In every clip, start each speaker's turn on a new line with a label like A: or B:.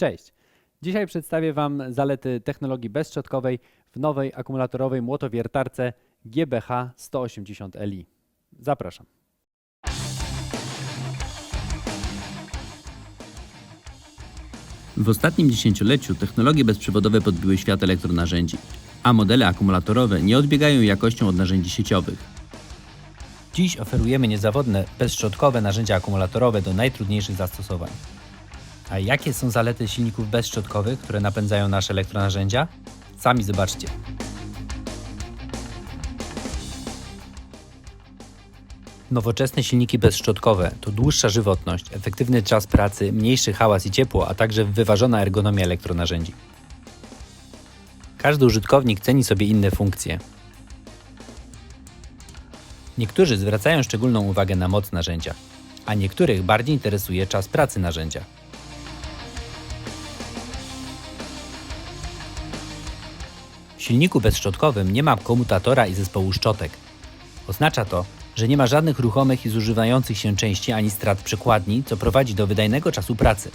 A: Cześć! Dzisiaj przedstawię Wam zalety technologii bezszczotkowej w nowej akumulatorowej młotowiertarce GBH 180 Li. Zapraszam.
B: W ostatnim dziesięcioleciu technologie bezprzewodowe podbiły świat elektronarzędzi, a modele akumulatorowe nie odbiegają jakością od narzędzi sieciowych.
C: Dziś oferujemy niezawodne, bezszczotkowe narzędzia akumulatorowe do najtrudniejszych zastosowań. A jakie są zalety silników bezszczotkowych, które napędzają nasze elektronarzędzia? Sami zobaczcie. Nowoczesne silniki bezszczotkowe to dłuższa żywotność, efektywny czas pracy, mniejszy hałas i ciepło, a także wyważona ergonomia elektronarzędzi. Każdy użytkownik ceni sobie inne funkcje, Niektórzy zwracają szczególną uwagę na moc narzędzia, a niektórych bardziej interesuje czas pracy narzędzia. Silniku bezszczotkowym nie ma komutatora i zespołu szczotek. Oznacza to, że nie ma żadnych ruchomych i zużywających się części ani strat przekładni, co prowadzi do wydajnego czasu pracy.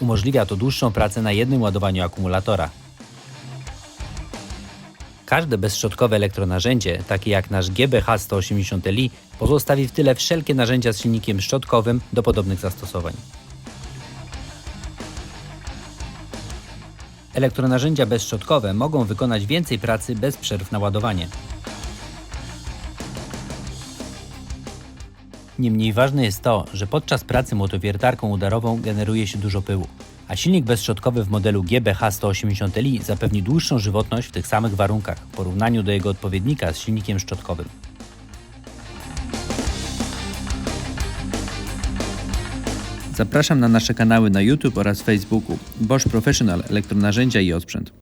C: Umożliwia to dłuższą pracę na jednym ładowaniu akumulatora. Każde bezszczotkowe elektronarzędzie, takie jak nasz GBH 180 Li, pozostawi w tyle wszelkie narzędzia z silnikiem szczotkowym do podobnych zastosowań. Elektronarzędzia bezszczotkowe mogą wykonać więcej pracy bez przerw na ładowanie. Niemniej ważne jest to, że podczas pracy młotowiertarką udarową generuje się dużo pyłu, a silnik bezszczotkowy w modelu GBH 180 Li zapewni dłuższą żywotność w tych samych warunkach w porównaniu do jego odpowiednika z silnikiem szczotkowym.
B: Zapraszam na nasze kanały na YouTube oraz Facebooku Bosch Professional Elektronarzędzia i Osprzęt.